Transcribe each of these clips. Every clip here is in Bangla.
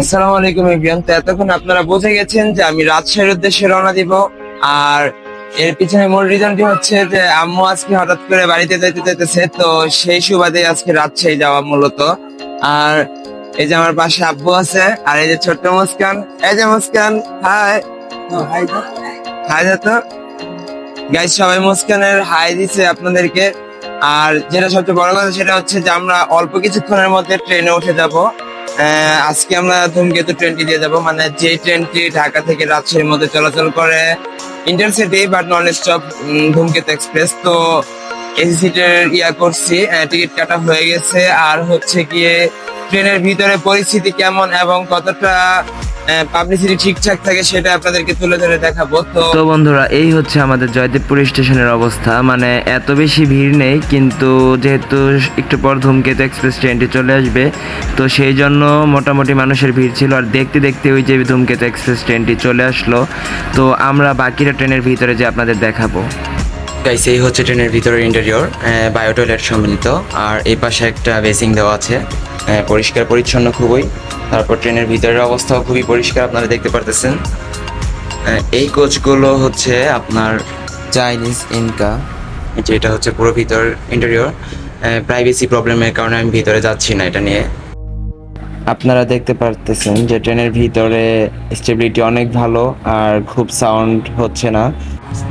আসসালামু আলাইকুম এভরিওয়ান। তো এতক্ষণ আপনারা বুঝে গেছেন যে আমি রাজশাহীর উদ্দেশ্যে রওনা দিব। আর এর পিছনে মূল রিজনটি হচ্ছে যে আম্মু আজকে হঠাৎ করে বাড়িতে যাইতে যাইতেছে তো সেই সুবাদে আজকে রাজশাহী যাওয়া মূলত। আর এই যে আমার পাশে আব্বু আছে আর এই যে ছোট্ট মুস্কান। এই যে মুস্কান হাই। হাই তো। গাইজ সবাই মুস্কানের হাই দিছে আপনাদেরকে। আর যেটা সবচেয়ে বড় কথা সেটা হচ্ছে যে আমরা অল্প কিছুক্ষণের মধ্যে ট্রেনে উঠে যাব। আজকে আমরা ধূমকেতু ট্রেনটি দিয়ে যাব। মানে যে ট্রেনটি ঢাকা থেকে রাজশাহীর মধ্যে চলাচল করে intercity but non stop Dhumketu express তো এসি সিটের ইয়া করছি টিকিট কাটা হয়ে গেছে। আর হচ্ছে গিয়ে ট্রেনের ভিতরে পরিস্থিতি কেমন এবং কতটা পাবলিসিটি ঠিকঠাক থাকে সেটা আপনাদেরকে তুলে ধরে দেখাবো, তো বন্ধুরা, এই হচ্ছে আমাদের জয়দেবপুর স্টেশনের অবস্থা। মানে এত বেশি ভিড় নেই, কিন্তু যেহেতু একটু পর ধূমকেতু এক্সপ্রেস ট্রেনটি চলে আসবে, তো সেই জন্য মোটামুটি মানুষের ভিড় ছিল। আর দেখতে দেখতে ওই যে ধূমকেতু এক্সপ্রেস ট্রেনটি চলে আসলো। তো আমরা বাকিরা ট্রেনের ভিতরে যে আপনাদের দেখাবো। গাইস এই হচ্ছে ট্রেনের ভিতরের ইন্টেরিয়র বায়ো টয়লেট সম্মিলিত আর এই পাশে একটা বেসিং দেওয়া আছে। পরিষ্কার, পরিচ্ছন্ন খুবই। তারপর ট্রেনের ভিতরের অবস্থাও খুবই পরিষ্কার, আপনারা দেখতে পারতেছেন। এই কোচগুলো হচ্ছে আপনার চাইনিজ ইনকা যেটা হচ্ছে পুরো ভিতর ইন্টেরিয়র প্রাইভেসি প্রবলেমের কারণে আমি ভিতরে যাচ্ছি না এটা নিয়ে। আপনারা দেখতে পারতেছেন যে ট্রেনের ভিতরে স্টেবিলিটি অনেক ভালো, আর খুব সাউন্ড হচ্ছে না।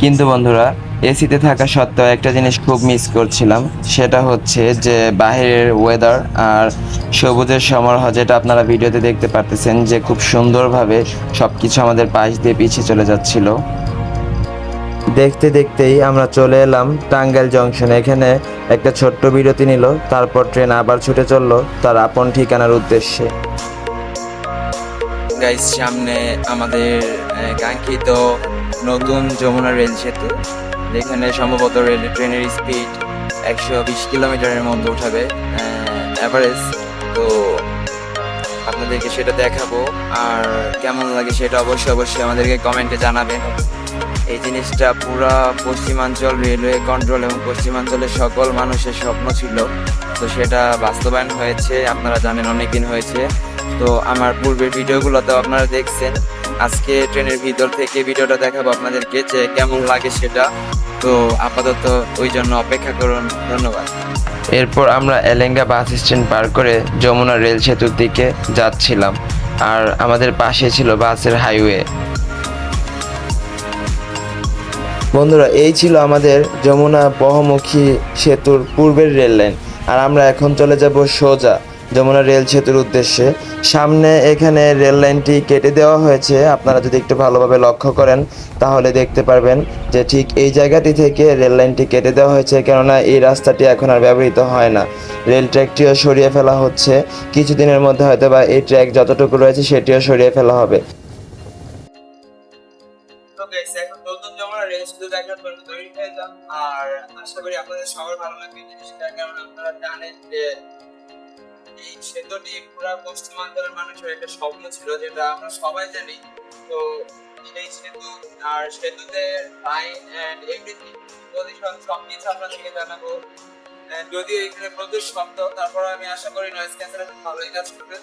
কিন্তু বন্ধুরা, এসিতে থাকা সত্ত্বেও একটা জিনিস খুব মিস করছিলাম, সেটা হচ্ছে যে বাহিরের ওয়েদার আর সবুজের সমারোহ যেটা আপনারা ভিডিওতে দেখতে পারতেছেন যে খুব সুন্দরভাবে সব কিছু আমাদের পাশ দিয়ে পিছিয়ে চলে যাচ্ছিল। দেখতে দেখতেই আমরা চলে এলাম টাঙ্গাইল জংশনে। এখানে একটা ছোট্ট বিরতি নিল, তারপর ট্রেন আবার ছুটে চলল তার আপন ঠিকানার উদ্দেশ্যে। সামনে আমাদের কাঙ্ক্ষিত নতুন যমুনা রেল সেতু, যেখানে সম্ভবত রেল ট্রেনের স্পিড একশো বিশ কিলোমিটারের মধ্যে উঠাবে অ্যাভারেজ তো আপনাদেরকে সেটা দেখাবো, আর কেমন লাগে সেটা অবশ্যই অবশ্যই আমাদেরকে কমেন্টে জানাবেন। এই জিনিসটা পুরা পশ্চিমাঞ্চল রেলওয়ে কন্ট্রোল এবং পশ্চিমাঞ্চলের সকল মানুষের স্বপ্ন ছিল। তো সেটা বাস্তবায়ন হয়েছে, আপনারা জানেন অনেকদিন হয়েছে। তো আমার পূর্বের ভিডিওগুলোতেও আপনারা দেখছেন। আজকে ট্রেনের ভিতর থেকে ভিডিওটা দেখাবো আপনাদেরকে যে কেমন লাগে সেটা। তো আপাতত ওই জন্য অপেক্ষা করুন। ধন্যবাদ। এরপর আমরা এলেঙ্গা বাস স্ট্যান্ড পার করে যমুনা রেল সেতুর দিকে যাচ্ছিলাম আর আমাদের পাশে ছিল বাসের হাইওয়ে। বন্ধুরা এই ছিল আমাদের যমুনা বহমুখী সেতুর পূর্বের রেল লাইন আর আমরা এখন চলে যাব সোজা। যমুনা রেল সেতুর উদ্দেশ্যে। সামনে এখানে রেল লাইনটি কেটে দেওয়া হয়েছে। আপনারা যদি একটু ভালোভাবে লক্ষ্য করেন, তাহলে দেখতে পারবেন যে ঠিক এই জায়গাটি থেকে রেল লাইনটি কেটে দেওয়া হয়েছে, কেননা এই রাস্তাটি এখন আর ব্যবহৃত হয় না। রেল ট্র্যাকটিও সরিয়ে ফেলা হচ্ছে। কিছুদিনের মধ্যে হয়তো বা এই ট্র্যাক যতটুকু রয়েছে, সেটিও সরিয়ে ফেলা হবে। আর আশা করি আপনাদের সবার ভালো লাগবে। আপনারা জানেন যে এই সেতুটি পুরা পশ্চিমাঞ্চলের মানুষের একটা স্বপ্ন ছিল, যেটা আমরা সবাই জানি। তো সেই সেতু আর সেতুতে লাইন অ্যান্ড এভরিথিং পজিশন আমরা আপনাদেরকে জানাব যদিও এখানে প্রচুর শব্দ, তারপর আমি আশা করি নয়েজ ক্যান্সেলেশন ভালোই কাজ করবে।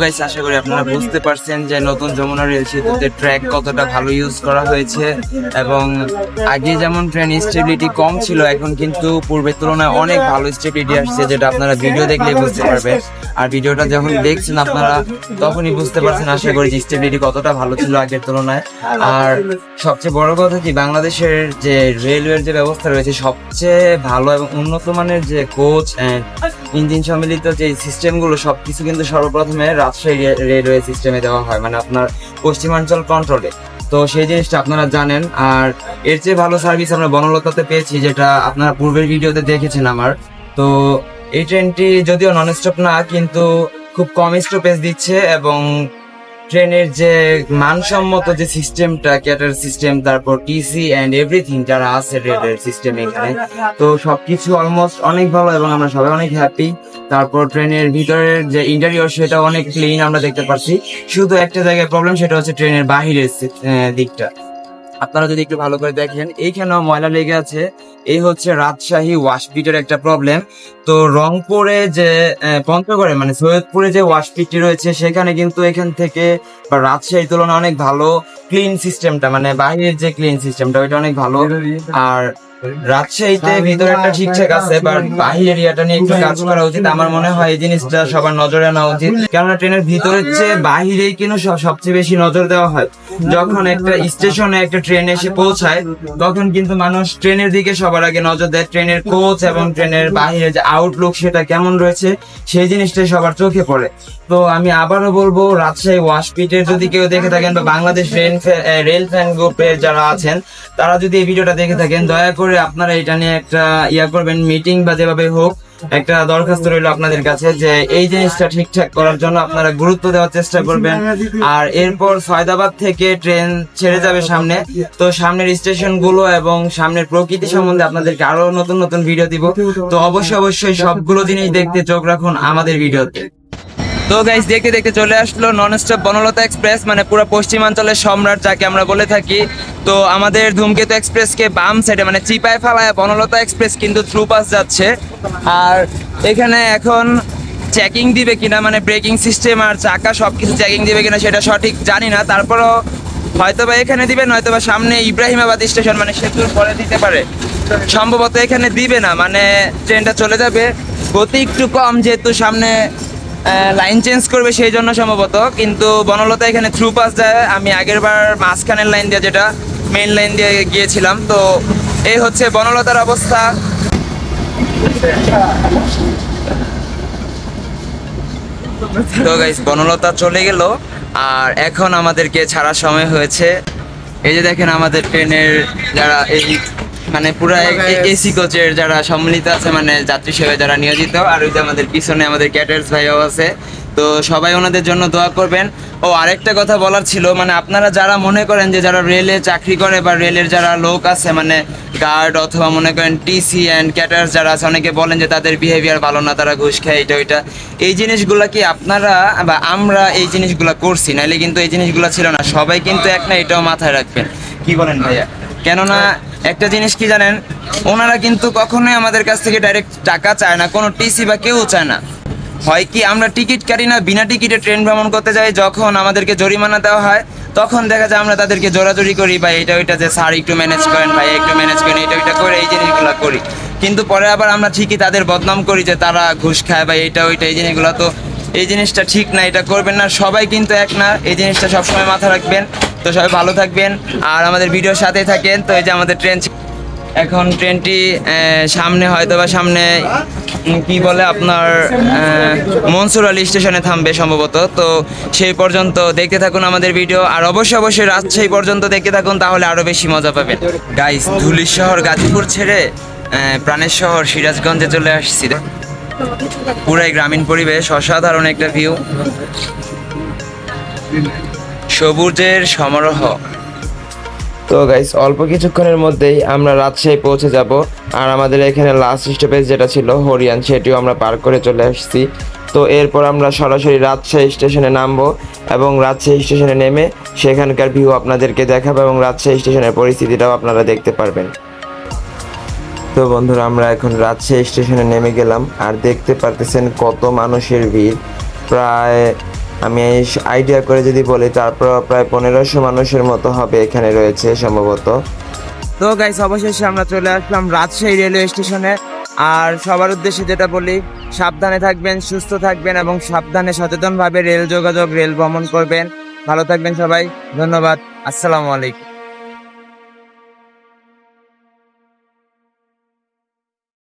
গাইস, আশা করি আপনারা বুঝতে পারছেন যে নতুন যমুনা রেল সেতুতে ট্র্যাক কতটা ভালো ইউজ করা হয়েছে এবং আগে যেমন ট্রেন স্টেবিলিটি কম ছিল, এখন কিন্তু পূর্বের তুলনায় অনেক ভালো স্টেবিলিটি আসছে যেটা আপনারা ভিডিও দেখলেই বুঝতে পারবেন। আর ভিডিওটা যখন দেখছেন আপনারা, তখনই বুঝতে পারছেন আশা করি যে স্টেবিলিটি কতটা ভালো ছিল আগের তুলনায়। আর সবচেয়ে বড় কথা কি, বাংলাদেশের যে রেলওয়ের যে ব্যবস্থা রয়েছে, সবচেয়ে ভালো এবং উন্নত মানের যে কোচ ইঞ্জিন সম্মিলিত যে সিস্টেমগুলো সব কিছু কিন্তু সর্বপ্রথমে রাজশাহী রেলওয়ে সিস্টেমে দেওয়া হয় মানে আপনার পশ্চিমাঞ্চল কন্ট্রোলে তো সেই জিনিসটা আপনারা জানেন, আর এর চেয়ে ভালো সার্ভিস আমরা বনলতাতে পেয়েছি, যেটা আপনারা পূর্বের ভিডিওতে দেখেছেন আমার। তো এই ট্রেনটি যদিও নন স্টপ না, কিন্তু খুব কম স্টপেজ দিচ্ছে এবং ট্রেনের যে মানসম্মত যে সিস্টেমটা, ক্যাটার সিস্টেম, তারপর টিসি অ্যান্ড এভরিথিং যারা আছে রেলের সিস্টেম এখানে, তো সবকিছু অলমোস্ট অনেক ভালো এবং আমরা সবাই অনেক হ্যাপি তারপর ট্রেনের ভিতরের যে ইন্টারিয়র সেটা অনেক ক্লিন আমরা দেখতে পাচ্ছি শুধু একটা জায়গায় প্রবলেম সেটা হচ্ছে ট্রেনের বাহিরের দিকটা। আপনারা যদি একটু ভালো করে দেখেন এইখানেও ময়লা লেগে আছে। এই হচ্ছে রাজশাহী ওয়াশপিটের একটা প্রবলেম তো রংপুরে যে পঞ্চগড়ে মানে সৈয়দপুরে যে ওয়াশপিটটি রয়েছে সেখানে কিন্তু এখান থেকে বা রাজশাহীর তুলনায় অনেক ভালো ক্লিন সিস্টেমটা মানে বাইরের যে ক্লিন সিস্টেমটা ওইটা অনেক ভালো। আর রাজশাহীতে ভিতরেরটা ঠিকঠাক আছে বাট বাহির এরিয়াটা নিয়ে একটু কাজ করা উচিত। আমার মনে হয় এই জিনিসটা সবার নজরে আনা উচিত। কেননা ট্রেনের ভিতরের চেয়ে বাহিরেই কিন্তু সবচেয়ে বেশি নজর দেওয়া হয়। যখন একটা স্টেশনে একটা ট্রেন এসে পৌঁছায় তখন কিন্তু মানুষ ট্রেনের দিকে সবার আগে নজর দেয়। ট্রেনের কোচ এবং ট্রেনের বাহিরে যে আউটলুক সেটা কেমন রয়েছে সেই জিনিসটাই সবার চোখে পড়ে। তো আমি আবারও বলব রাজশাহী ওয়াশপিটের যদি কেউ দেখে থাকেন বা বাংলাদেশ রেল রেল ফ্যান গ্রুপের যারা আছেন তারা যদি এই ভিডিওটা দেখে থাকেন দয়া করে আপনারা এটা নিয়ে একটা ইয়া করবেন মিটিং বা যেভাবে হোক, একটা দরখাস্ত রইল আপনাদের কাছে যে এই জিনিসটা ঠিকঠাক করার জন্য আপনারা গুরুত্ব দেওয়ার চেষ্টা করবেন। আর এরপর ফয়দাবাদ থেকে ট্রেন ছেড়ে যাবে সামনে। তো সামনের স্টেশনগুলো এবং সামনের প্রকৃতি সম্বন্ধে আপনাদেরকে আরও নতুন নতুন ভিডিও দিব। তো অবশ্যই অবশ্যই সবগুলো জিনিস দেখতে চোখ রাখুন আমাদের ভিডিওতে তো গাইস দেখতে দেখতে চলে আসলো নন স্টপ বনলতা এক্সপ্রেস মানে পুরো পশ্চিমাঞ্চলের সম্রাট যাকে আমরা বলে থাকি। তো আমাদের ধূমকেতু এক্সপ্রেসকে বাম সাইডে মানে চিপায় ফালায় বনলতা এক্সপ্রেস কিন্তু থ্রু পাস যাচ্ছে। আর এখানে এখন চেকিং দিবে কিনা মানে ব্রেকিং সিস্টেম আর চাকা সবকিছু চেকিং দিবে কিনা সেটা সঠিক জানি না। তারপরও হয়তো বা এখানে দিবে নয়তো বা সামনে ইব্রাহিমাবাদ স্টেশন মানে সেতুর পরে দিতে পারে। সম্ভবত এখানে দিবে না মানে ট্রেনটা চলে যাবে। গতি একটু কম, যেহেতু সামনে লাইন চেঞ্জ করবে সেই জন্য সম্ভবত। কিন্তু বনলতা এখানে থ্রু পাস দেয়। আমি আগের বার মাঝখানের লাইন দিয়ে যেটা মেইন লাইন দিয়ে গিয়েছিলাম। তো এই হচ্ছে বনলতার অবস্থা। তো গাইস বনলতা চলে গেল। আর এখন আমাদেরকে ছাড়ার সময় হয়েছে। এই যে দেখেন আমাদের ট্রেনের যারা এই মানে পুরো এসি কোচের যারা সম্মিলিত আছে মানে যাত্রী সেবায় যারা নিয়োজিত আর ওই যে আমাদের পিছনে আমাদের ক্যাটার্স ভাইও আছে। তো সবাই ওনাদের জন্য দোয়া করবেন। ও আরেকটা কথা বলার ছিল মানে আপনারা যারা মনে করেন যে যারা রেলে চাকরি করে বা রেলের যারা লোক আছে মানে গার্ড অথবা মনে করেন টিসি অ্যান্ড ক্যাটার্স যারা আছে অনেকে বলেন যে তাদের বিহেভিয়ার ভালো না তারা ঘুষ খায় এটা ওইটা। এই জিনিসগুলা কি আপনারা বা আমরা এই জিনিসগুলা করছি? নাহলে কিন্তু এই জিনিসগুলা ছিল না। সবাই কিন্তু এক না এটাও মাথায় রাখবেন। কি বলেন ভাইয়া? কেননা একটা জিনিস কি জানেন? ওনারা কিন্তু কখনোই আমাদের কাছ থেকে ডাইরেক্ট টাকা চায় না, কোনো টিসি বা কেউ চায় না। হয় কি, আমরা টিকিট কাটি না, বিনা টিকিটে ট্রেন ভ্রমণ করতে যাই, যখন আমাদেরকে জরিমানা দেওয়া হয়, তখন দেখা যায় আমরা তাদেরকে জোরাজোরি করি বা এটা ওইটা যে স্যার একটু ম্যানেজ করেন, ভাই, একটু ম্যানেজ করেন, এটা ওইটা করে, এই জিনিসগুলো করি। কিন্তু পরে আবার আমরা ঠিকই তাদের বদনাম করি যে তারা ঘুষ খায় বা এইটা ওইটা, এই জিনিসগুলো তো এই জিনিসটা ঠিক না, এটা করবেন না। সবাই কিন্তু এক না, এই জিনিসটা সবসময় মাথা রাখবেন। তো সবাই ভালো থাকবেন আর আমাদের ভিডিওর সাথে থাকেন। তো এই যে আমাদের ট্রেন এখন ট্রেনটি সামনে হয়তো বা সামনে কি বলে আপনার মনসুর আলী স্টেশনে থামবে সম্ভবত। তো সেই পর্যন্ত দেখতে থাকুন আমাদের ভিডিও আর অবশ্যই অবশ্যই রাজশাহী পর্যন্ত দেখতে থাকুন, তাহলে আরও বেশি মজা পাবেন। গাইস ধুলির শহর গাজীপুর ছেড়ে প্রাণের শহর সিরাজগঞ্জে চলে আসছি। পুরাই গ্রামীণ পরিবেশ, অসাধারণ একটা ভিউ সবুজের সমারোহ। তো গাইস অল্প কিছুক্ষণের মধ্যেই আমরা রাজশাহী পৌঁছে যাব। আর আমাদের এখানে লাস্ট স্টপেজ যেটা ছিল, হরিয়ান, সেটিও আমরা পার করে চলে আসছি। তো এরপর আমরা সরাসরি রাজশাহী স্টেশনে নামবো এবং রাজশাহী স্টেশনে নেমে সেখানকার ভিউ আপনাদেরকে দেখাবো এবং রাজশাহী স্টেশনের পরিস্থিতিটাও আপনারা দেখতে পারবেন। তো বন্ধুরা, আমরা এখন রাজশাহী স্টেশনে নেমে গেলাম। আর দেখতে পারতেছেন কত মানুষের ভিড়। প্রায় আমি আইডিয়া করে যদি বলি, তারপর প্রায় পনেরোশো মানুষের মতো হবে এখানে রয়েছে সম্ভবত। তো গাইস অবশেষে আমরা চলে আসলাম রাজশাহী রেলওয়ে স্টেশনে আর সবার উদ্দেশ্যে যেটা বলি, সাবধানে থাকবেন, সুস্থ থাকবেন এবং সাবধানে সচেতনভাবে রেল যোগাযোগ, রেল ভ্রমণ করবেন। ভালো থাকবেন সবাই, ধন্যবাদ, আসসালামু আলাইকুম।